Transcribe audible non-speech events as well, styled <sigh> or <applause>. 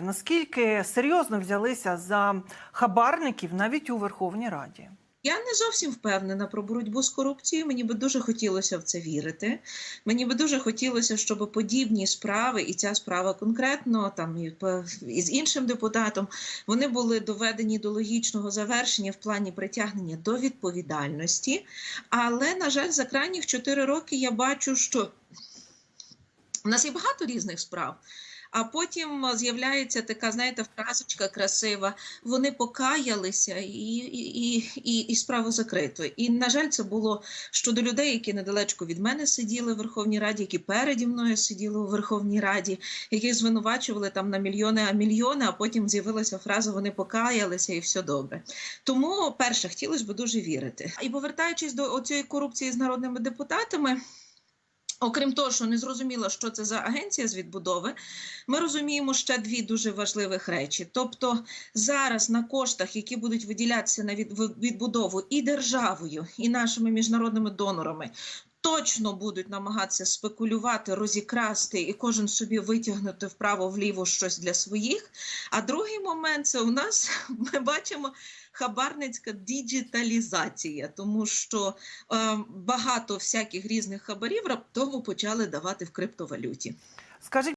Наскільки серйозно взялися за хабарників навіть у Верховній Раді? Я не зовсім впевнена про боротьбу з корупцією. Мені би дуже хотілося в це вірити. Мені би дуже хотілося, щоб подібні справи, і ця справа конкретно там і з іншим депутатом, вони були доведені до логічного завершення в плані притягнення до відповідальності. Але на жаль, за крайніх чотири роки я бачу, що у нас є багато різних справ. А потім з'являється така, знаєте, фразочка красива. Вони покаялися і, і, і, і, справу закрито. І, на жаль, це було щодо людей, які недалечко від мене сиділи в Верховній Раді, які переді мною сиділи у Верховній Раді, яких звинувачували там на мільйони, а мільйони, а потім з'явилася фраза Вони покаялися і все добре. Тому, перше, хотілося б дуже вірити. І повертаючись до цієї корупції з народними депутатами. Окрім того, що не зрозуміло, що це за агенція з відбудови, ми розуміємо ще дві дуже важливих речі. Тобто, зараз на коштах, які будуть виділятися на відбудову і державою, і нашими міжнародними донорами, точно будуть намагатися спекулювати, розікрасти і кожен собі витягнути вправо-вліво щось для своїх. А другий момент це у нас <laughs> ми бачимо хабарницька діджиталізація, тому що е, багато всяких різних хабарів раптово почали давати в криптовалюті. Скажіть.